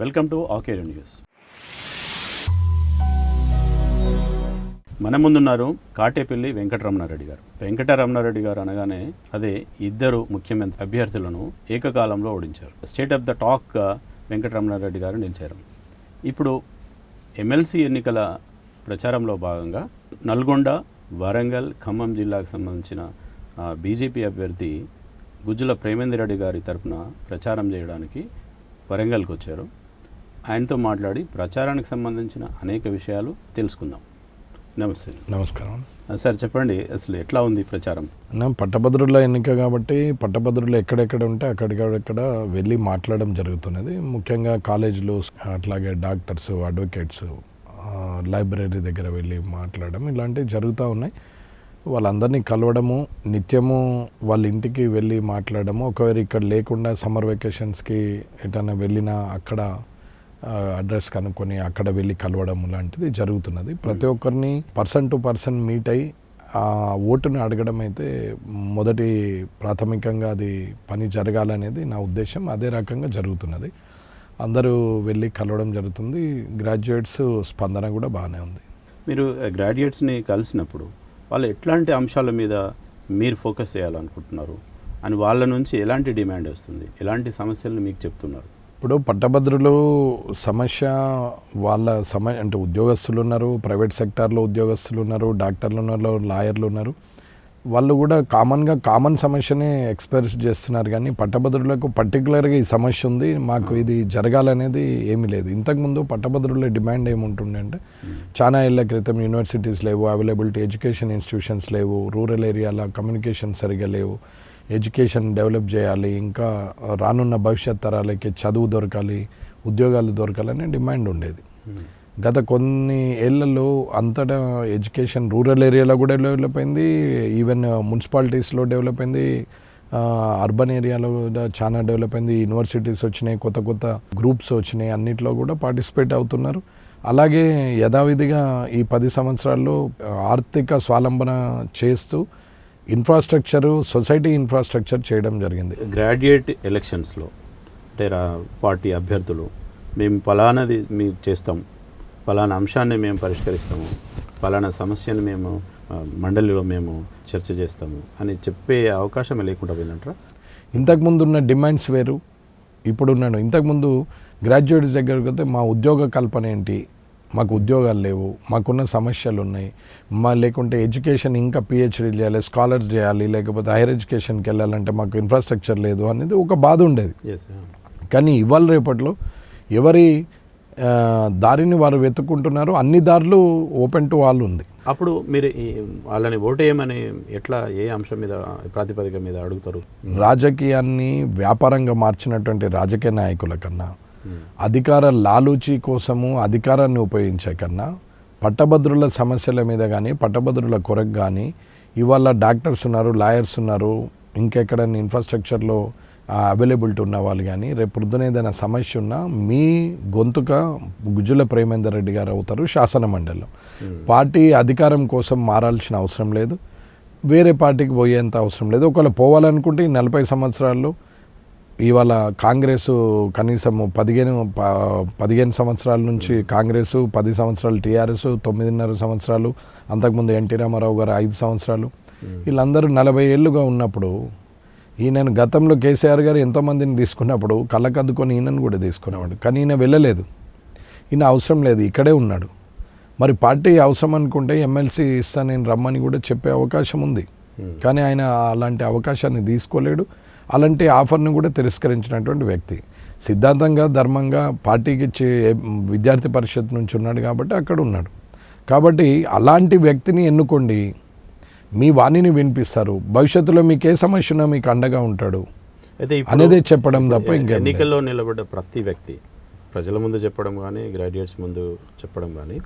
Welcome to ఆకేరియన్ news. మన ముందున్నారు కాటేపల్లి వెంకటరమణారెడ్డి గారు. వెంకటరమణారెడ్డి గారు అనగానే అదే ఇద్దరు ముఖ్యమంత్రి అభ్యర్థులను ఏకకాలంలో ఓడించారు. State of the talk Venkataramana Reddy గారు నిలిచారు. ఇప్పుడు ఎమ్మెల్సీ ఎన్నికల ప్రచారంలో భాగంగా నల్గొండ వరంగల్ ఖమ్మం జిల్లాకు సంబంధించిన బీజేపీ అభ్యర్థి గుజ్జుల ప్రేమేందర్ రెడ్డి గారి తరఫున ప్రచారం చేయడానికి వరంగల్కి వచ్చారు. ఆయనతో మాట్లాడి ప్రచారానికి సంబంధించిన అనేక విషయాలు తెలుసుకుందాం. నమస్తే. నమస్కారం. సార్ చెప్పండి అసలు ఎట్లా ఉంది ప్రచారం? నా పట్టభద్రుల ఎన్నిక కాబట్టి పట్టభద్రులు ఎక్కడెక్కడ ఉంటే అక్కడికక్కడ వెళ్ళి మాట్లాడడం జరుగుతున్నది. ముఖ్యంగా కాలేజీలు అట్లాగే డాక్టర్స్ అడ్వకేట్స్ లైబ్రరీ దగ్గర వెళ్ళి మాట్లాడడం ఇలాంటివి జరుగుతూ ఉన్నాయి. వాళ్ళందరినీ కలవడము నిత్యము వాళ్ళ ఇంటికి వెళ్ళి మాట్లాడము ఒకవేళ ఇక్కడ లేకుండా సమ్మర్ వెకేషన్స్కి ఎటన్నా వెళ్ళినా అక్కడ అడ్రస్ కనుక్కొని అక్కడ వెళ్ళి కలవడం లాంటిది జరుగుతున్నది. ప్రతి ఒక్కరిని పర్సన్ టు పర్సన్ మీట్ అయ్యి ఆ ఓటును అడగడం అయితే మొదటి ప్రాథమికంగా అది పని జరగాలనేది నా ఉద్దేశం. అదే రకంగా జరుగుతున్నది. అందరూ వెళ్ళి కలవడం జరుగుతుంది. గ్రాడ్యుయేట్స్ స్పందన కూడా బాగానే ఉంది. మీరు గ్రాడ్యుయేట్స్ని కలిసినప్పుడు వాళ్ళు ఎట్లాంటి అంశాల మీద మీరు ఫోకస్ చేయాలనుకుంటున్నారు? అని వాళ్ళ నుంచి ఎలాంటి డిమాండ్ వస్తుంది? ఎలాంటి సమస్యలను మీకు చెప్తున్నారు? ఇప్పుడు పట్టభద్రులు సమస్య వాళ్ళ సమ అంటే ఉద్యోగస్తులు ఉన్నారు ప్రైవేట్ సెక్టార్లో ఉద్యోగస్తులు ఉన్నారు డాక్టర్లు ఉన్నారు లాయర్లు ఉన్నారు వాళ్ళు కూడా కామన్గా కామన్ సమస్యనే ఎక్స్ప్రెస్ చేస్తున్నారు కానీ పట్టభద్రులకు పర్టికులర్గా ఈ సమస్య ఉంది మాకు ఇది జరగాలనేది ఏమీ లేదు. ఇంతకుముందు పట్టభద్రుల డిమాండ్ ఏముంటుండే అంటే చాలా ఏళ్ళ క్రితం యూనివర్సిటీస్ లేవు అవైలబిలిటీ ఎడ్యుకేషన్ ఇన్స్టిట్యూషన్స్ లేవు రూరల్ ఏరియాలో కమ్యూనికేషన్ సరిగా లేవు. ఎడ్యుకేషన్ డెవలప్ చేయాలి ఇంకా రానున్న భవిష్యత్ తరాలకి చదువు దొరకాలి ఉద్యోగాలు దొరకాలని డిమాండ్ ఉండేది. గత కొన్ని ఏళ్ళలో అంతటా ఎడ్యుకేషన్ రూరల్ ఏరియాలో కూడా డెవలప్ అయింది ఈవెన్ మున్సిపాలిటీస్లో డెవలప్ అయింది అర్బన్ ఏరియాలో కూడా చాలా డెవలప్ అయింది యూనివర్సిటీస్ వచ్చినాయి కొత్త కొత్త గ్రూప్స్ వచ్చినాయి అన్నిట్లో కూడా పార్టిసిపేట్ అవుతున్నారు. అలాగే యథావిధిగా ఈ పది సంవత్సరాల్లో ఆర్థిక స్వాలంబన చేస్తూ ఇన్ఫ్రాస్ట్రక్చరు సొసైటీ ఇన్ఫ్రాస్ట్రక్చర్ చేయడం జరిగింది. గ్రాడ్యుయేట్ ఎలక్షన్స్లో అంటే రా పార్టీ అభ్యర్థులు మేము ఫలానాది మేము చేస్తాం ఫలానా అంశాన్ని మేము పరిష్కరిస్తాము ఫలానా సమస్యను మేము మండలిలో మేము చర్చ చేస్తాము అని చెప్పే అవకాశం లేకుండా పోయిందంటారా? ఇంతకుముందు ఉన్న డిమాండ్స్ వేరు. ఇప్పుడు ఉన్నాను ఇంతకుముందు గ్రాడ్యుయేట్స్ దగ్గరికి వస్తే మా ఉద్యోగ కల్పన ఏంటి? మాకు ఉద్యోగాలు లేవు మాకున్న సమస్యలు ఉన్నాయి. మా లేకుంటే ఎడ్యుకేషన్ ఇంకా పిహెచ్డీ చేయాలి స్కాలర్స్ చేయాలి లేకపోతే హైయర్ ఎడ్యుకేషన్కి వెళ్ళాలంటే మాకు ఇన్ఫ్రాస్ట్రక్చర్ లేదు అనేది ఒక బాధ ఉండేది. కానీ ఇవాళ రేపట్లో ఎవరి దారిని వారు వెతుక్కుంటున్నారు అన్ని దారులు ఓపెన్ టు ఆల్ ఉంది. అప్పుడు మీరు వాళ్ళని ఓటేయమని ఎట్లా ఏ అంశం మీద ప్రాతిపదిక మీద అడుగుతారు? రాజకీయాన్ని వ్యాపారంగా మార్చినటువంటి రాజకీయ నాయకుల కన్నా అధికార లాలూచి కోసము అధికారాన్ని ఉపయోగించే కన్నా పట్టభద్రుల సమస్యల మీద కానీ పట్టభద్రుల కొరకు కానీ ఇవాళ డాక్టర్స్ ఉన్నారు లాయర్స్ ఉన్నారు ఇంకెక్కడైనా ఇన్ఫ్రాస్ట్రక్చర్లో అవైలబిలిటీ ఉన్న వాళ్ళు కానీ రేపు పొద్దున ఏదైనా సమస్య ఉన్నా మీ గొంతుక గుజ్జుల ప్రేమేందర్ రెడ్డి గారు అవుతారు శాసన మండలిలో. పార్టీ అధికారం కోసం మారాల్సిన అవసరం లేదు. వేరే పార్టీకి పోయేంత అవసరం లేదు. ఒకవేళ పోవాలనుకుంటే ఈ నలభై సంవత్సరాల్లో ఇవాళ కాంగ్రెస్ కనీసం పదిహేను పదిహేను సంవత్సరాల నుంచి కాంగ్రెస్ పది సంవత్సరాలు టీఆర్ఎస్ తొమ్మిదిన్నర సంవత్సరాలు అంతకుముందు ఎన్టీ రామారావు గారు ఐదు సంవత్సరాలు. వీళ్ళందరూ నలభై ఏళ్ళుగా ఉన్నప్పుడు ఈయనను గతంలో కేసీఆర్ గారు ఎంతోమందిని తీసుకున్నప్పుడు కళ్ళకద్దుకొని ఈయనను కూడా తీసుకునేవాడు. కానీ ఈయన వెళ్ళలేదు. ఈయన అవసరం లేదు ఇక్కడే ఉన్నాడు. మరి పార్టీ అవసరం అనుకుంటే ఎమ్మెల్సీ ఇస్తా నేను రమ్మని కూడా చెప్పే అవకాశం ఉంది. కానీ ఆయన అలాంటి అవకాశాన్ని తీసుకోలేడు. అలాంటి ఆఫర్ని కూడా తిరస్కరించినటువంటి వ్యక్తి. సిద్ధాంతంగా ధర్మంగా పార్టీకి ఇచ్చి విద్యార్థి పరిషత్ నుంచి ఉన్నాడు కాబట్టి అక్కడ ఉన్నాడు. కాబట్టి అలాంటి వ్యక్తిని ఎన్నుకోండి. మీ వాణిని వినిపిస్తారు. భవిష్యత్తులో మీకు ఏ సమస్య ఉన్నా మీకు అండగా ఉంటాడు. అయితే అనేదే చెప్పడం తప్ప ఇంకేం. ఎన్నికల్లో నిలబడ్డ ప్రతి వ్యక్తి ప్రజల ముందు చెప్పడం కానీ గ్రాడ్యుయేట్స్ ముందు చెప్పడం కానీ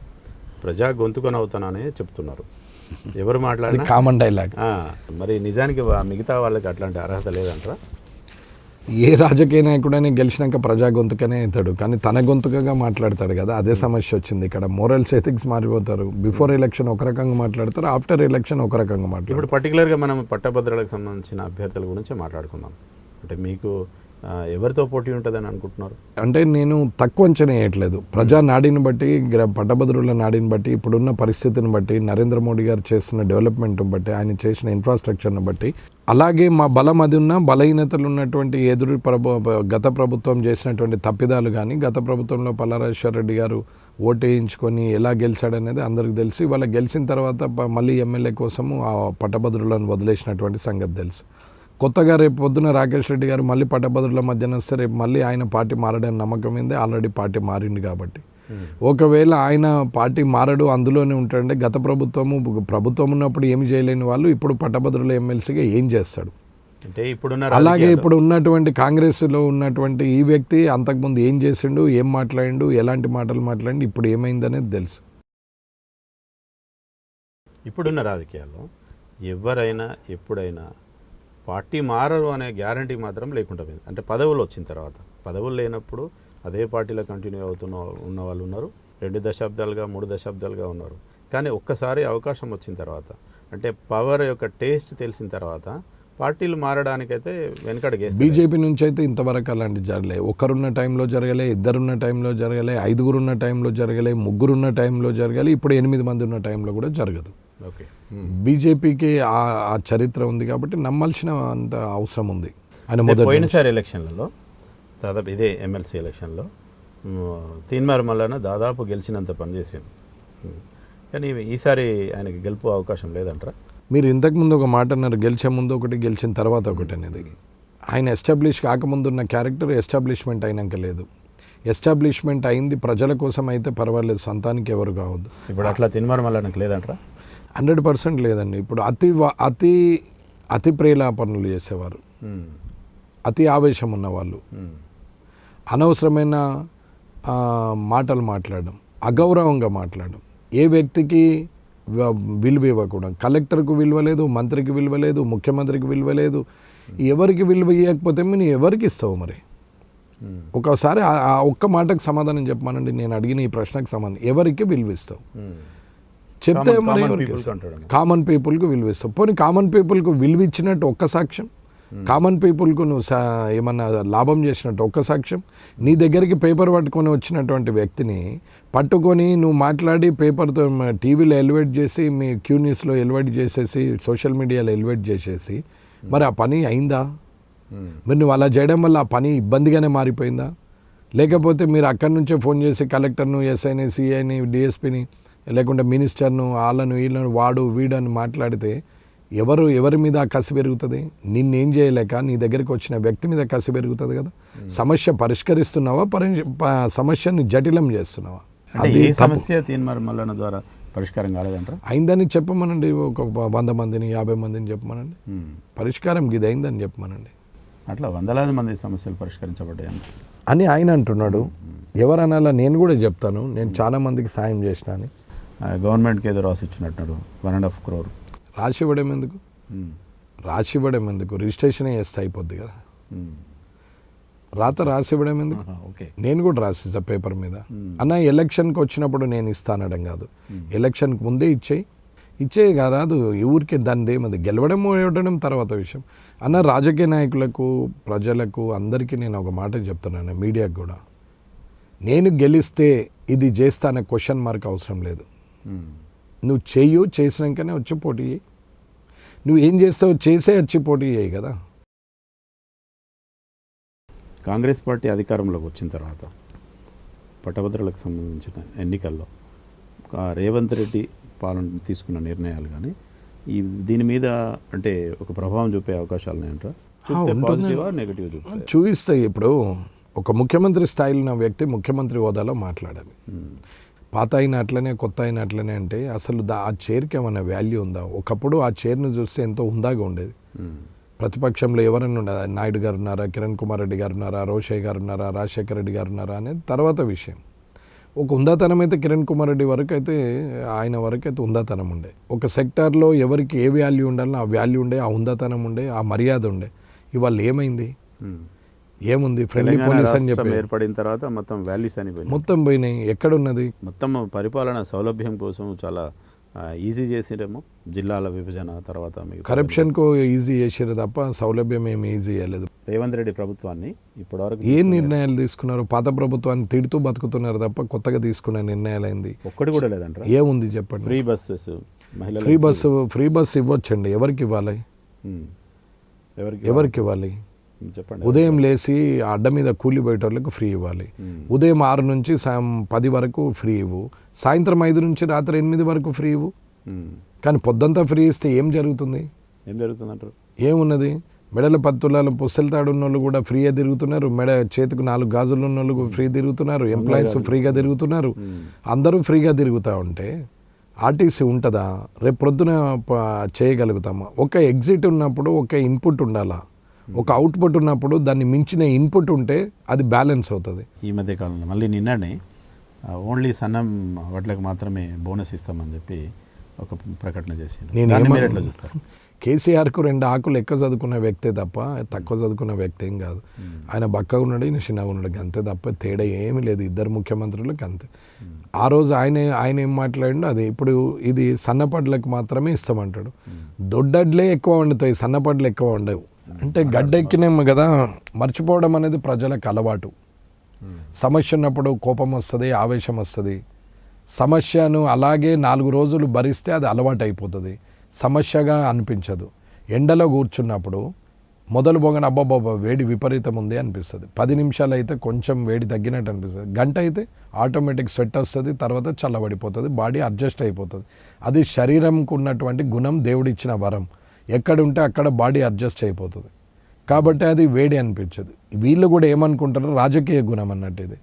ప్రజా గొంతుకొని అవుతాననే చెప్తున్నారు. ఎవరు మాట్లాడినా? కామన్ డైలాగ్ మరి నిజానికి మిగతా వాళ్ళకి అట్లాంటి అర్హత లేదంటారా? ఏ రాజకీయ నాయకుడైనా గెలిచినాక ప్రజా గొంతుకనే అవుతాడు కానీ తన గొంతుకగా మాట్లాడతాడు కదా అదే సమస్య వచ్చింది. ఇక్కడ మోరల్స్ ఎథిక్స్ మారిపోతారు. బిఫోర్ ఎలక్షన్ ఒక రకంగా మాట్లాడతారు ఆఫ్టర్ ఎలక్షన్ ఒక రకంగా మాట్లాడతారు. ఇప్పుడు పర్టికులర్గా మనం పట్టభద్రులకు సంబంధించిన అభ్యర్థుల గురించి మాట్లాడుకుందాం. అంటే మీకు ఎవరితో పోటీ ఉంటుందని అనుకుంటున్నారు? అంటే నేను తక్కువ అంచనా వేయట్లేదు. ప్రజా నాడిని బట్టి పట్టభద్రుల నాడిని బట్టి ఇప్పుడున్న పరిస్థితిని బట్టి నరేంద్ర మోడీ గారు చేస్తున్న డెవలప్మెంట్ని బట్టి ఆయన చేసిన ఇన్ఫ్రాస్ట్రక్చర్ని బట్టి అలాగే మా బలం అది ఉన్న బలహీనతలు ఉన్నటువంటి ఎదురు ప్రభు గత ప్రభుత్వం చేసినటువంటి తప్పిదాలు కానీ గత ప్రభుత్వంలో పల్లారాజేశ్వర రెడ్డి గారు ఓటు వేయించుకొని ఎలా గెలిచాడనేది అందరికి తెలుసు. ఇవాళ గెలిచిన తర్వాత మళ్ళీ ఎమ్మెల్యే కోసము ఆ పట్టభద్రులను వదిలేసినటువంటి సంగతి తెలుసు. కొత్తగా రేపు పొద్దున రాకేష్ రెడ్డి గారు మళ్ళీ పట్టభద్రుల మధ్యన వస్తే రేపు మళ్ళీ ఆయన పార్టీ మారడని నమ్మకం ఏంది? ఆల్రెడీ పార్టీ మారింది కాబట్టి. ఒకవేళ ఆయన పార్టీ మారడు అందులోనే ఉంటాడంటే గత ప్రభుత్వము ప్రభుత్వం ఉన్నప్పుడు ఏమి చేయలేని వాళ్ళు ఇప్పుడు పట్టభద్రుల ఎమ్మెల్సీగా ఏం చేస్తాడు? అంటే ఇప్పుడున్న అలాగే ఇప్పుడు ఉన్నటువంటి కాంగ్రెస్లో ఉన్నటువంటి ఈ వ్యక్తి అంతకుముందు ఏం చేసిండు ఏం మాట్లాడిండు ఎలాంటి మాటలు మాట్లాడిండు ఇప్పుడు ఏమైందనేది తెలుసు. ఇప్పుడున్న రాజకీయాల్లో ఎవరైనా ఎప్పుడైనా పార్టీ మారరు అనే గ్యారంటీ మాత్రం లేకుండా పోయింది. అంటే పదవులు వచ్చిన తర్వాత. పదవులు లేనప్పుడు అదే పార్టీలో కంటిన్యూ అవుతున్న ఉన్న వాళ్ళు ఉన్నారు. రెండు దశాబ్దాలుగా మూడు దశాబ్దాలుగా ఉన్నారు. కానీ ఒక్కసారి అవకాశం వచ్చిన తర్వాత అంటే పవర్ యొక్క టేస్ట్ తెలిసిన తర్వాత పార్టీలు మారడానికైతే వెనకడుగేస్తారు బీజేపీ నుంచి అయితే ఇంతవరకు అలాంటి జరగలే. ఒకరున్న టైంలో జరగలే ఇద్దరున్న టైంలో జరగలే ఐదుగురున్న టైంలో జరగలే ముగ్గురున్న టైంలో జరగాలి ఇప్పుడు ఎనిమిది మంది ఉన్న టైంలో కూడా జరగదు. ఓకే. బీజేపీకి ఆ చరిత్ర ఉంది కాబట్టి నమ్మాల్సిన అంత అవసరం ఉంది. ఆయన పోయినసారి ఎలక్షన్లలో దాదాపు ఇదే ఎమ్మెల్సీ ఎలక్షన్లో తీన్మార్ మల్లన్న దాదాపు గెలిచినంత పని చేసిండు. ఉమ్. కానీ ఈసారి ఆయనకి గెలుపు అవకాశం లేదంటారా? మీరు ఇంతకుముందు ఒక మాట అన్నారు గెలిచే ముందు ఒకటి గెలిచిన తర్వాత ఒకటి అనేది. ఆయన ఎస్టాబ్లిష్ కాకముందు ఉన్న క్యారెక్టర్ ఎస్టాబ్లిష్మెంట్ అయినాక లేదు. ఎస్టాబ్లిష్మెంట్ అయింది ప్రజల కోసం అయితే పర్వాలేదు సంతానికి ఎవరు కావద్దు. ఇప్పుడు అట్లా తీన్మార్ మల్లన్నకి లేదంటారా? హండ్రెడ్ పర్సెంట్ లేదండి. ఇప్పుడు అతి అతి అతి ప్రేలాపనలు చేసేవారు. అతి ఆవేశం ఉన్నవాళ్ళు. అనవసరమైన మాటలు మాట్లాడడం అగౌరవంగా మాట్లాడడం. ఏ వ్యక్తికి విలువ ఇవ్వకూడదు. కలెక్టర్కు విలువ లేదు మంత్రికి విలువ లేదు ముఖ్యమంత్రికి విలువ లేదు. ఎవరికి విలువ ఇవ్వకపోతే మీరు ఎవరికి ఇస్తావు మరి. ఒకసారి ఆ- ఒక్క మాటకు సమాధానం చెప్పమానండి. నేను అడిగిన ఈ ప్రశ్నకు సమాధానం ఎవరికి విలువ ఇస్తావు. చెప్తే కామన్- పీపుల్కి విలువ ఇస్తావు పోనీ కామన్ పీపుల్కు విలువ ఇచ్చినట్టు ఒక్క సాక్ష్యం? కామన్ పీపుల్కు నువ్వు సా ఏమన్నా లాభం చేసినట్టు ఒక్క సాక్ష్యం? నీ దగ్గరికి పేపర్ పట్టుకొని వచ్చినటువంటి వ్యక్తిని పట్టుకొని నువ్వు మాట్లాడి పేపర్తో టీవీలో ఎలివేట్ చేసి మీ క్యూ న్యూస్లో ఎలివేట్ చేసేసి సోషల్ మీడియాలో ఎలివేట్ చేసేసి మరి ఆ పని అయిందా? ఉమ్. మరి నువ్వు అలా చేయడం వల్ల ఆ పని ఇబ్బందిగానే మారిపోయిందా? లేకపోతే మీరు అక్కడి నుంచే ఫోన్ చేసి కలెక్టర్ను ఎస్ఐని సిఐని డిఎస్పిని లేకుంటే మినిస్టర్ను వాళ్ళను వీళ్ళను వాడు వీడు అని మాట్లాడితే ఎవరు ఎవరి మీద కసి పెరుగుతుంది? నిన్నేం చేయలేక నీ దగ్గరికి వచ్చిన వ్యక్తి మీద కసి పెరుగుతుంది కదా. సమస్య పరిష్కరిస్తున్నావా? పరి సమస్యని జటిలం చేస్తున్నావా? అది. సమస్య తీన్మార్ ద్వారా పరిష్కారం కాలేదంటారా? అయిందని చెప్పమనండి. ఒక వంద మందిని యాభై మందిని చెప్పమనండి. ఉమ్. పరిష్కారం ఇది అయిందని చెప్పమనండి. అట్లా వందలాది మంది సమస్యలు పరిష్కరించబడ్డాయి అని ఆయన అంటున్నాడు. ఎవరనాలా నేను కూడా చెప్తాను. నేను చాలా మందికి సాయం చేసిన అని గవర్నమెంట్కి ఏదో రాసి ఇచ్చినట్టున్నాడు వన్ అండ్ హాఫ్ క్రోర్. రాసి ఇవ్వడం ఎందుకు? రాసి ఇవ్వడం ఎందుకు? రిజిస్ట్రేషన్ చేస్తే అయిపోద్ది కదా. రాత రాసి ఇవ్వడం ఎందుకు? ఓకే. నేను కూడా రాసిస్తా పేపర్ మీద. అన్న ఎలక్షన్కి వచ్చినప్పుడు నేను ఇస్తానడం కాదు. ఎలక్షన్కి ముందే ఇచ్చేయి. ఇచ్చే రాదు. ఈ ఊరికే దాని ఏమది? గెలవడం ఇవ్వడం తర్వాత విషయం. అన్న రాజకీయ నాయకులకు ప్రజలకు అందరికీ నేను ఒక మాట చెప్తున్నాను మీడియాకు కూడా. నేను గెలిస్తే ఇది చేస్తా అనే క్వశ్చన్ మార్క్ అవసరం లేదు. నువ్వు చెయ్యు చేసినాకనే వచ్చి పోటీ చేయి. నువ్వు ఏం చేస్తావు చేసే వచ్చి పోటీ చేయి కదా. కాంగ్రెస్ పార్టీ అధికారంలోకి వచ్చిన తర్వాత పట్టభద్రులకు సంబంధించిన ఎన్నికల్లో రేవంత్ రెడ్డి పాలన తీసుకున్న నిర్ణయాలు కానీ ఈ దీని మీద అంటే ఒక ప్రభావం చూపే అవకాశాలు ఉన్నాయంటారా? చూపిస్తాయి. ఇప్పుడు ఒక ముఖ్యమంత్రి స్థాయిలో ఉన్న వ్యక్తి ముఖ్యమంత్రి హోదాలో మాట్లాడాలి. పాత అయిన అట్లనే కొత్త అయిన అట్లనే అంటే అసలు దా ఆ చైర్కి ఏమైనా వాల్యూ ఉందా? ఒకప్పుడు ఆ చైర్ను చూస్తే ఎంతో హుందాగా ఉండేది. ప్రతిపక్షంలో ఎవరైనా ఉండదు? నాయుడు గారు ఉన్నారా కిరణ్ కుమార్ రెడ్డి గారు ఉన్నారా రోషయ్య గారు ఉన్నారా రాజశేఖర రెడ్డి గారు ఉన్నారా అనేది తర్వాత విషయం. ఒక ఉందాతనం అయితే కిరణ్ కుమార్ రెడ్డి వరకు అయితే ఆయన వరకు అయితే ఉందాతనం ఉండే. ఒక సెక్టార్లో ఎవరికి ఏ వాల్యూ ఉండాలో ఆ వాల్యూ ఉండే ఆ ఉందాతనం ఉండే ఆ మర్యాద ఉండే. ఇవాళ ఏమైంది? ఏముంది ఫ్రెండ్లీ పోలీస్ అని చెప్పి. ఏర్పడిన తర్వాత మొత్తం వాల్యూస్ అని మొత్తం పోయినాయి. ఎక్కడున్నది? మొత్తం పరిపాలన సౌలభ్యం కోసం చాలా ఈజీ చేసిరేమో జిల్లాల విభజన తర్వాత మీకు కరప్షన్కు ఈజీ చేసారు తప్ప సౌలభ్యం ఏమి ఈజీ చేయలేదు. రేవంత్ రెడ్డి ప్రభుత్వాన్ని ఇప్పటివరకు ఏం నిర్ణయాలు తీసుకున్నారు? పాత ప్రభుత్వాన్ని తిడుతూ బతుకుతున్నారు తప్ప కొత్తగా తీసుకునే నిర్ణయాలు ఏంది? ఒక్కటి కూడా లేదంటారా ఏముంది చెప్పండి? ఫ్రీ బస్సెస్ మహిళలు ఫ్రీ బస్సు ఫ్రీ బస్సు ఇవ్వచ్చండి. ఎవరికి ఇవ్వాలి? ఉమ్. ఎవరికి ఎవరికి ఇవ్వాలి? చెప్పండి. ఉదయం లేచి ఆ అడ్డ మీద కూలి పోయేటోళ్ళకి ఫ్రీ ఇవ్వాలి. ఉదయం ఆరు నుంచి సాయం పది వరకు ఫ్రీ ఇవ్వు. సాయంత్రం ఐదు నుంచి రాత్రి ఎనిమిది వరకు ఫ్రీ ఇవ్వు. కానీ పొద్దంతా ఫ్రీ ఇస్తే ఏం జరుగుతుంది? ఏం జరుగుతుందంటారు? ఏమున్నది? మెడల పది తులాలు పుస్తల తాడు ఉన్న వాళ్ళు కూడా ఫ్రీగా తిరుగుతున్నారు. మెడ చేతికి నాలుగు గాజులు ఉన్న వాళ్ళు ఫ్రీ తిరుగుతున్నారు. ఎంప్లాయీస్ ఫ్రీగా తిరుగుతున్నారు. అందరూ ఫ్రీగా తిరుగుతూ ఉంటే ఆర్టీసీ ఉంటుందా? రేపు ప్రొద్దున చేయగలుగుతామా? ఒక ఎగ్జిట్ ఉన్నప్పుడు ఒక ఇన్పుట్ ఉండాలా? ఒక అవుట్పుట్ ఉన్నప్పుడు దాన్ని మించిన ఇన్పుట్ ఉంటే అది బ్యాలెన్స్ అవుతుంది. ఈ మధ్య కాలంలో మళ్ళీ నిన్ననే ఓన్లీ సన్నం వడ్లకు మాత్రమే బోనస్ ఇస్తామని చెప్పి ఒక ప్రకటన చేసింది నేను చూస్తారు? కేసీఆర్కు రెండు ఆకులు ఎక్కువ చదువుకున్న వ్యక్తే తప్ప తక్కువ చదువుకున్న వ్యక్తి ఏం కాదు. ఆయన బక్కగా ఉన్నాడు ఈయన చిన్నగా ఉన్నాడు అంతే తప్ప తేడా ఏమీ లేదు. ఇద్దరు ముఖ్యమంత్రులకు అంతే ఆ రోజు ఆయన ఆయన ఏం మాట్లాడిండో అది. ఇప్పుడు ఇది సన్నపడ్లకు మాత్రమే ఇస్తామంటాడు. దొడ్డడ్లే ఎక్కువ వండుతాయి సన్నపడ్లు ఎక్కువ వండవు. అంటే గడ్డెక్కినేమో కదా మర్చిపోవడం అనేది ప్రజలకు అలవాటు. సమస్య ఉన్నప్పుడు కోపం వస్తుంది ఆవేశం వస్తుంది. సమస్యను అలాగే నాలుగు రోజులు భరిస్తే అది అలవాటు అయిపోతుంది సమస్యగా అనిపించదు. ఎండలో కూర్చున్నప్పుడు మొదలు పోగానే అబ్బాబాబా వేడి విపరీతం ఉంది అనిపిస్తుంది. పది నిమిషాలు అయితే కొంచెం వేడి తగ్గినట్టు అనిపిస్తుంది. గంట అయితే ఆటోమేటిక్ స్వెట్ వస్తుంది తర్వాత చల్లబడిపోతుంది బాడీ అడ్జస్ట్ అయిపోతుంది. అది శరీరంకు ఉన్నటువంటి గుణం దేవుడిచ్చిన వరం. ఎక్కడ ఉంటే అక్కడ బాడీ అడ్జస్ట్ అయిపోతుంది. కాబట్టి అది వేడి అనిపించదు. వీళ్ళు కూడా ఏమనుకుంటారు? రాజకీయ గుణం అన్నట్టు ఇది.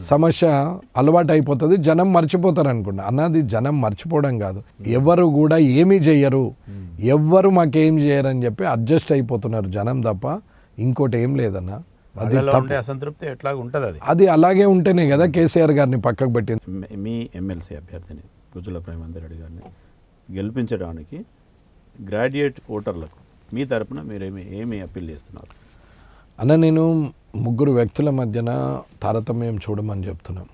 సమస్య అలవాటు అయిపోతుంది జనం మర్చిపోతారు అనుకుంటా అన్నది జనం మర్చిపోవడం కాదు. ఎవరు కూడా ఏమీ చెయ్యరు. ఎవ్వరు మాకేం చేయరని చెప్పి అడ్జస్ట్ అయిపోతున్నారు జనం తప్ప ఇంకోటి ఏం లేదన్న. అది అసంతృప్తి ఎట్లా ఉంటుంది అది. అది అలాగే ఉంటేనే కదా కేసీఆర్ గారిని పక్కకు పెట్టింది. మీ- ఎమ్మెల్సీ అభ్యర్థిని గుజ్జుల ప్రేమందర్ రెడ్డి గారిని గెలిపించడానికి గ్రాడ్యుయేట్ ఓటర్లకు మీ తరపున మీరేమి ఏమి అప్పీల్ చేస్తున్నారు? అన్న నేను ముగ్గురు వ్యక్తుల మధ్యన తారతమ్యం చూడమని చెప్తున్నాం.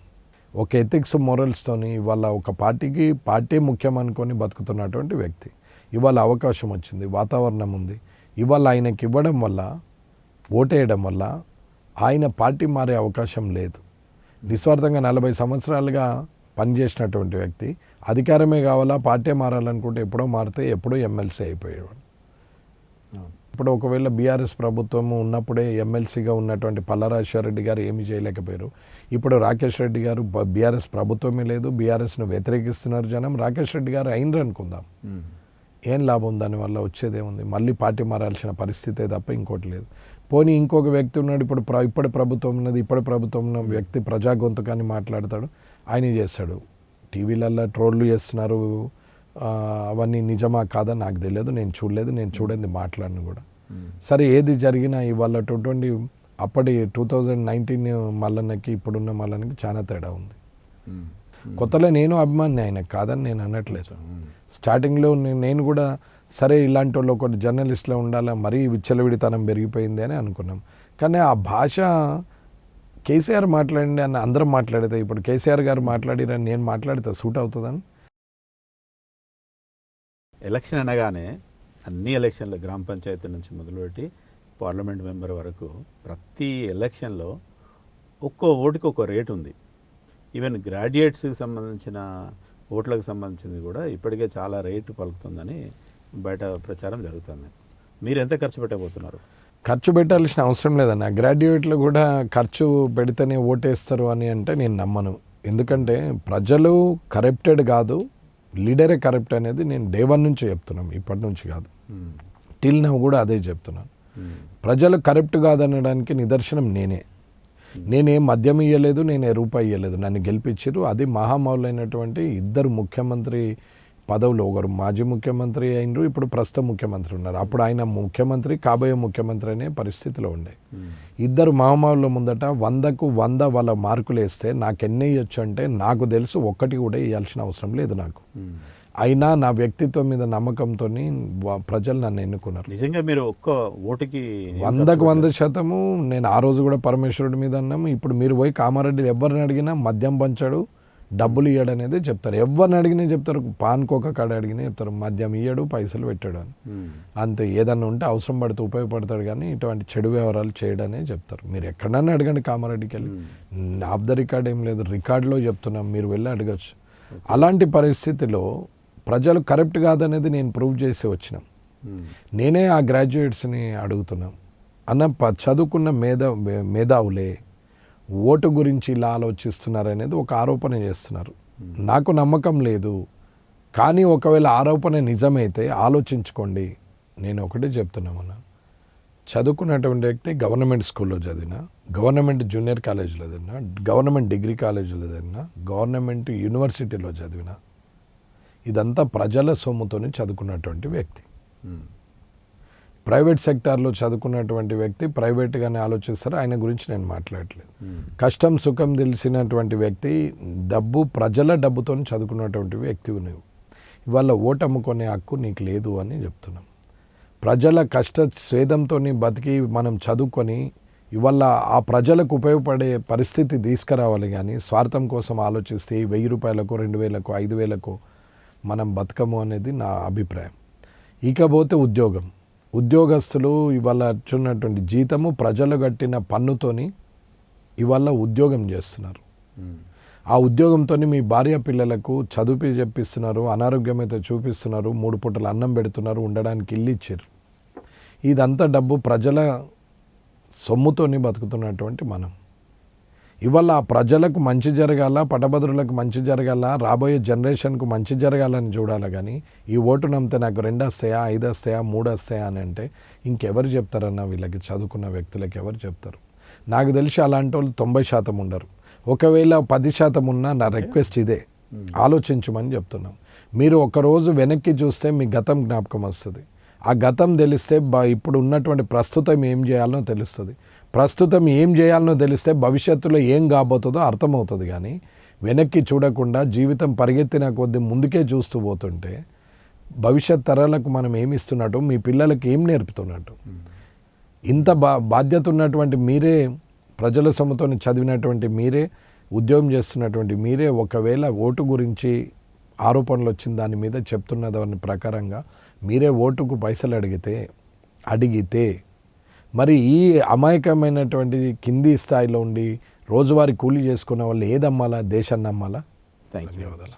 ఒక ఎథిక్స్ మొరల్స్తోని ఇవాళ ఒక పార్టీకి పార్టీ ముఖ్యం అనుకొని బతుకుతున్నటువంటి వ్యక్తి. ఇవాళ అవకాశం వచ్చింది వాతావరణం ఉంది. ఇవాళ ఆయనకి ఇవ్వడం వల్ల ఓటేయడం వల్ల ఆయన పార్టీ మారే అవకాశం లేదు. నిస్వార్థంగా నలభై సంవత్సరాలుగా పనిచేసినటువంటి వ్యక్తి అధికారమే కావాలా? పార్టీ మారాలనుకుంటే ఎప్పుడో మారితే ఎప్పుడో ఎమ్మెల్సీ అయిపోయేవాడు. ఇప్పుడు ఒకవేళ బీఆర్ఎస్ ప్రభుత్వం ఉన్నప్పుడే ఎమ్మెల్సీగా ఉన్నటువంటి పల్లారాజేశ్వర రెడ్డి గారు ఏమీ చేయలేకపోయారు. ఇప్పుడు రాకేష్ రెడ్డి గారు బీఆర్ఎస్ ప్రభుత్వమే లేదు బీఆర్ఎస్ను వ్యతిరేకిస్తున్నారు జనం. రాకేష్ రెడ్డి గారు అయినరు అనుకుందాం. ఏం లాభం దానివల్ల వచ్చేదేముంది? మళ్ళీ పార్టీ మారాల్సిన పరిస్థితే తప్ప ఇంకోటి లేదు. పోనీ ఇంకొక వ్యక్తి ఉన్నాడు ఇప్పుడు ప్ర ఇప్పటి ప్రభుత్వం ఉన్నది ఇప్పటి ప్రభుత్వం ఉన్న వ్యక్తి ప్రజా గొంతుకాన్ని మాట్లాడతాడు ఆయన చేస్తాడు. టీవీలలో ట్రోళ్ళు చేస్తున్నారు. అవన్నీ నిజమా కాదా నాకు తెలియదు. నేను చూడలేదు. నేను చూడండి మాట్లాడను కూడా. సరే ఏది జరిగినా ఇవాళ ట్వంటీ అప్పటి టూ థౌజండ్ నైన్టీన్ మల్లన్నకి ఇప్పుడున్న మల్లన్నకి చాలా తేడా ఉంది. కొత్తలో నేను అభిమాని ఆయన కాదని నేను అనట్లేదు. స్టార్టింగ్లో నేను కూడా సరే ఇలాంటి వాళ్ళు ఒకటి జర్నలిస్ట్లో ఉండాలా మరీ విచ్చలవిడితనం పెరిగిపోయింది అని అనుకున్నాం. కానీ ఆ భాష కేసీఆర్ మాట్లాడండి అని అందరం మాట్లాడితే ఇప్పుడు కేసీఆర్ గారు మాట్లాడిరని నేను మాట్లాడితే సూట్ అవుతుందని ఎలక్షన్ అనగానే అన్ని ఎలక్షన్లు గ్రామ పంచాయతీ నుంచి మొదలుపెట్టి పార్లమెంట్ మెంబర్ వరకు ప్రతి ఎలక్షన్లో ఒక్కో ఓటుకి ఒక్కో రేటు ఉంది. ఈవెన్ గ్రాడ్యుయేట్స్కి సంబంధించిన ఓట్లకు సంబంధించింది కూడా ఇప్పటికే చాలా రేటు పలుకుతుందని బయట ప్రచారం జరుగుతుంది. మీరు ఎంత ఖర్చు పెట్టబోతున్నారు? ఖర్చు పెట్టాల్సిన అవసరం లేదన్న. గ్రాడ్యుయేట్లు కూడా ఖర్చు పెడితేనే ఓటేస్తారు అని అంటే నేను నమ్మను. ఎందుకంటే ప్రజలు కరప్టెడ్ కాదు లీడరే కరప్ట్ అనేది నేను డే వన్ నుంచి చెప్తున్నాను ఇప్పటి నుంచి కాదు. ఉమ్. టిల్ నవ్వు కూడా అదే చెప్తున్నాను. ఉమ్. ప్రజలు కరప్ట్ కాదనడానికి నిదర్శనం నేనే. నేనే మద్యం ఇయ్యలేదు నేనే రూపాయి ఇయ్యలేదు. నన్ను గెలిపించారు అది మహామౌలైనటువంటి ఇద్దరు ముఖ్యమంత్రి పదవులు ఒకరు మాజీ ముఖ్యమంత్రి అయినరు ఇప్పుడు ప్రస్తుత ముఖ్యమంత్రి ఉన్నారు. అప్పుడు ఆయన ముఖ్యమంత్రి కాబోయే ముఖ్యమంత్రి అనే పరిస్థితిలో ఉండే. ఇద్దరు మహమావుల ముందట వందకు వంద వాళ్ళ మార్కులు వేస్తే నాకు ఎన్ని ఇవ్వచ్చు అంటే నాకు తెలుసు ఒక్కటి కూడా ఇవ్వాల్సిన అవసరం లేదు నాకు. అయినా నా వ్యక్తిత్వం మీద నమ్మకంతో ప్రజలు నన్ను ఎన్నుకున్నారు. నిజంగా మీరు ఒక్క ఓటుకి వందకు వంద శాతము నేను ఆ రోజు కూడా పరమేశ్వరుడి మీద అన్నాము. ఇప్పుడు మీరు పోయి కామారెడ్డి ఎవరిని అడిగినా మద్యం పంచాడు డబ్బులు ఇయ్యడు అనేది చెప్తారు. ఎవరిని అడిగినా చెప్తారు పాన్కోక కాడ అడిగినా చెప్తారు మద్యం ఇయ్యడు పైసలు పెట్టాడు అని. అంతే ఏదన్నా ఉంటే అవసరం పడితే ఉపయోగపడతాడు కానీ ఇటువంటి చెడు వ్యవహారాలు చేయడనే చెప్తారు. మీరు ఎక్కడన్నా అడగండి కామారెడ్డికి వెళ్ళి ఆఫ్ ద రికార్డ్ ఏం లేదు రికార్డులో చెప్తున్నాం మీరు వెళ్ళి అడగచ్చు. అలాంటి పరిస్థితిలో ప్రజలు కరెక్ట్ కాదనేది నేను ప్రూవ్ చేసి వచ్చినాం. నేనే ఆ గ్రాడ్యుయేట్స్ని అడుగుతున్నాం. అన్న చదువుకున్న మేధ మేధావులే ఓటు గురించి ఇలా ఆలోచిస్తున్నారు అనేది ఒక ఆరోపణ చేస్తున్నారు. నాకు నమ్మకం లేదు. కానీ ఒకవేళ ఆరోపణ నిజమైతే ఆలోచించుకోండి. నేను ఒకటే చెప్తున్నామన్నా చదువుకున్నటువంటి వ్యక్తి గవర్నమెంట్ స్కూల్లో చదివిన గవర్నమెంట్ జూనియర్ కాలేజీలో చదివిన గవర్నమెంట్ డిగ్రీ కాలేజీలో చదివిన గవర్నమెంట్ యూనివర్సిటీలో చదివిన ఇదంతా ప్రజల సొమ్ముతోనే చదువుకున్నటువంటి వ్యక్తి. ప్రైవేట్ సెక్టార్లో చదువుకున్నటువంటి వ్యక్తి ప్రైవేట్గానే ఆలోచిస్తారు? ఆయన గురించి నేను మాట్లాడట్లేదు కష్టం సుఖం తెలిసినటువంటి వ్యక్తి డబ్బు ప్రజల డబ్బుతో చదువుకున్నటువంటి వ్యక్తి నువ్వు ఇవాళ ఓటు అమ్ముకునే హక్కు నీకు లేదు అని చెప్తున్నాం. ప్రజల కష్ట స్వేదంతో బతికి మనం చదువుకొని ఇవాళ ఆ ప్రజలకు ఉపయోగపడే పరిస్థితి తీసుకురావాలి కానీ స్వార్థం కోసం ఆలోచిస్తే వెయ్యి రూపాయలకు రెండు వేలకు ఐదు వేలకు మనం బతకము అనేది నా అభిప్రాయం. ఇకపోతే ఉద్యోగం. ఉద్యోగస్తులు ఇవాళ వచ్చినటువంటి జీతము ప్రజలు కట్టిన పన్నుతోని ఇవాళ ఉద్యోగం చేస్తున్నారు. ఆ ఉద్యోగంతో మీ భార్య పిల్లలకు చదువు చెప్పిస్తున్నారు అనారోగ్యమైతే చూపిస్తున్నారు మూడు పూటలు అన్నం పెడుతున్నారు ఉండడానికి ఇల్లు ఇచ్చారు ఇదంతా డబ్బు ప్రజల సొమ్ముతోని బతుకుతున్నటువంటి మనం. ఇవాళ ప్రజలకు మంచి జరగాల పటభద్రులకు మంచి జరగాల రాబోయే జనరేషన్కు మంచి జరగాలని చూడాలి కానీ ఈ ఓటు నమ్మితే నాకు రెండు వస్తాయా ఐదు వస్తాయా మూడు వస్తాయా అని అంటే ఇంకెవరు చెప్తారన్న వీళ్ళకి చదువుకున్న వ్యక్తులకు ఎవరు చెప్తారు? నాకు తెలిసి అలాంటి వాళ్ళు తొంభై శాతం ఉండరు. ఒకవేళ పది శాతం ఉన్నా నా రిక్వెస్ట్ ఇదే. ఆలోచించమని చెప్తున్నాం. మీరు ఒకరోజు వెనక్కి చూస్తే మీ గతం జ్ఞాపకం వస్తుంది. ఆ గతం తెలిస్తే బా ఇప్పుడు ఉన్నటువంటి ప్రస్తుతం ఏం చేయాలో తెలుస్తుంది. ప్రస్తుతం ఏం చేయాలనో తెలిస్తే భవిష్యత్తులో ఏం కాబోతుందో అర్థమవుతుంది కానీ వెనక్కి చూడకుండా జీవితం పరిగెత్తిన కొద్దీ ముందుకే చూస్తూ పోతుంటే భవిష్యత్ తరాలకు మనం ఏమి ఇస్తున్నట్టు మీ పిల్లలకి ఏం నేర్పుతున్నట్టు? ఇంత బా బాధ్యత ఉన్నటువంటి మీరే ప్రజల సొమ్ముతో చదివినటువంటి మీరే ఉద్యోగం చేస్తున్నటువంటి మీరే ఒకవేళ ఓటు గురించి ఆరోపణలు వచ్చిన దాని మీద చెప్తున్న దాని ప్రకారంగా మీరే ఓటుకు పైసలు అడిగితే అడిగితే మరి ఈ అమాయకమైనటువంటి కింది స్థాయిలో ఉండి రోజువారీ కూలీ చేసుకున్న వాళ్ళు ఏదమ్మాలా? దేశాన్ని అమ్మాలా థ్యాంక్ యూ ధన్యవాదాలు.